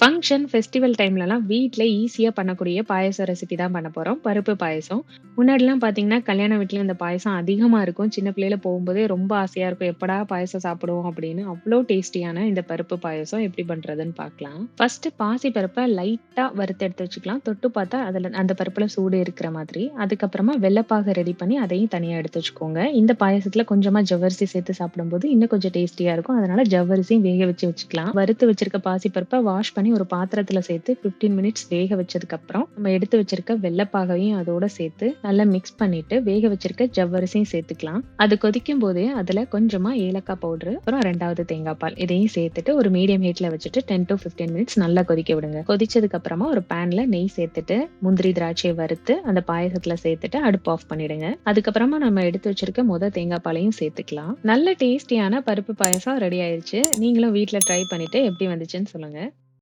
Function festival டைம்லலாம் வீட்டில் ஈஸியாக பண்ணக்கூடிய பாயசம் ரெசிபி தான் பண்ண போகிறோம் பருப்பு பாயசம் முன்னாடிலாம் பார்த்தீங்கன்னா, கல்யாண வீட்டில் இந்த பாயசம் அதிகமாக இருக்கும். சின்ன பிள்ளையில போகும்போதே ரொம்ப ஆசையாக இருக்கும். எப்படா பாயசம் சாப்பிடுவோம் அப்படின்னு. அவ்வளோ டேஸ்டியான இந்த பருப்பு பாயசம் எப்படி பண்ணுறதுன்னு பார்க்கலாம். ஃபர்ஸ்ட்டு பாசி பருப்பை லைட்டாக வறுத்து எடுத்து வச்சுக்கலாம். தொட்டு பார்த்தா அதில் அந்த பருப்பில் சூடு இருக்கிற மாதிரி. அதுக்கப்புறமா வெள்ளப்பாக ரெடி பண்ணி அதையும் தனியாக எடுத்து வச்சுக்கோங்க. இந்த பாயசத்தில் கொஞ்சமாக ஜவ்வரிசி சேர்த்து சாப்பிடும்போது இன்னும் கொஞ்சம் டேஸ்டியாக இருக்கும். அதனால ஜவ்வரிசியும் வேக வச்சு வச்சுக்கலாம். வறுத்து வச்சிருக்க பாசி பருப்பை வாஷ் பண்ணி ஒரு பாத்திரத்துல சேர்த்து 15 மினிட்ஸ் வேக வச்சதுக்கப்புறம், நம்ம எடுத்து வச்சிருக்க வெள்ளப்பாகையும் அதோட சேர்த்து நல்லா மிக்ஸ் பண்ணிட்டு, வேக வச்சிருக்க ஜவ்வரிசியும் சேர்த்துக்கலாம். அது கொதிக்கும் போதே அதுல கொஞ்சமா ஏலக்காய் பவுடர், அப்புறம் ரெண்டாவது தேங்காய் பால் இதையும் சேர்த்துட்டு ஒரு மீடியம் ஹீட்ல வச்சுட்டு 10-15 மினிட்ஸ் நல்லா கொதிக்க விடுங்க. கொதிச்சதுக்கு அப்புறமா ஒரு பேன்ல நெய் சேர்த்துட்டு, முந்திரி, திராட்சையை வறுத்து அந்த பாயசத்துல சேர்த்துட்டு அடுப்பு ஆஃப் பண்ணிடுங்க. அதுக்கப்புறமா நம்ம எடுத்து வச்சிருக்க முத தேங்காய் பாலையும் சேர்த்துக்கலாம். நல்ல டேஸ்டியான பருப்பு பாயசம் ரெடி ஆயிருச்சு. நீங்களும் வீட்டில் ட்ரை பண்ணிட்டு எப்படி வந்துச்சுன்னு சொல்லுங்க.